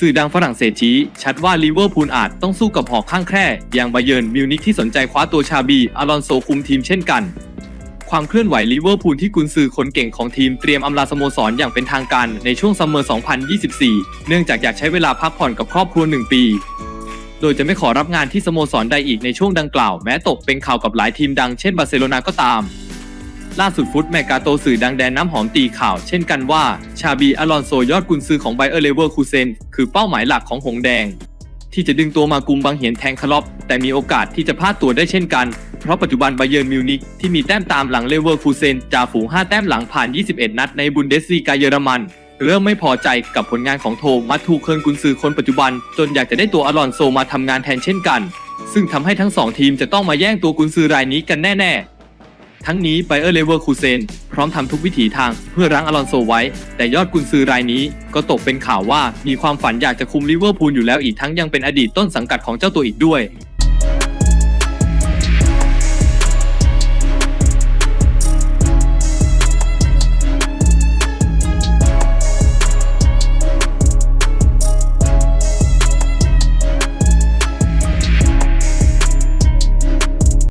สื่อดังฝรั่งเศสชี้ชัดว่าลิเวอร์พูลอาจต้องสู้กับหอกข้างแคร่ อย่างบาเยิร์นมิวนิกที่สนใจคว้าตัวชาบีอารอนโซคุมทีมเช่นกัน ความเคลื่อนไหวลิเวอร์พูลที่กุนซือคนเก่งของทีมเตรียมอำลาสโมสรอย่างเป็นทางการในช่วงซัมเมอร์ 2024 เนื่องจากอยากใช้เวลาพักผ่อนกับครอบครัว1ปี โดยจะไม่ขอรับงานที่สโมสรใดอีกในช่วงดังกล่าว แม้ตกเป็นข่าวกับหลายทีมดังเช่นบาร์เซโลนาก็ตาม ล่าสุดฟุตแมกกาโตสื่อดังแดนน้ำหอมตีข่าว เช่นกันว่า ชาบีอารอนโซยอดกุนซือของไบเออร์เลเวอร์คูเซนคือเป้าหมายหลักของหงแดง ที่จะดึงตัวมากุมบังเหียนแทงคลอปแต่มีโอกาสที่จะพลาดตัวได้เช่นกัน เพราะปัจจุบันไบเยิร์มิวนิกที่มีแต้มตามหลังเลเวอร์คูเซนจ่าฝูง 5 แต้มหลังผ่าน 21 นัดในบุนเดสลีกาเยอรมันเริ่มไม่พอใจกับผลงานของโทมัตทูเคิร์นกุนซือคนปัจจุบัน จนอยากจะได้ตัวอารอนโซมาทำงานแทนเช่นกัน ซึ่งทำให้ทั้งสองทีมจะต้องมาแย่งตัวกุนซือรายนี้กันแน่ ๆ ทั้งนี้ไบเออร์เลเวอร์คูเซนพร้อมทำทุกวิถีทางเพื่อรั้งอลอนโซไว้ แต่ยอดกุนซือรายนี้ก็ตกเป็นข่าวว่ามีความฝันอยากจะคุมลิเวอร์พูลอยู่แล้วอีกทั้งยังเป็นอดีตต้นสังกัดของเจ้าตัวอีกด้วย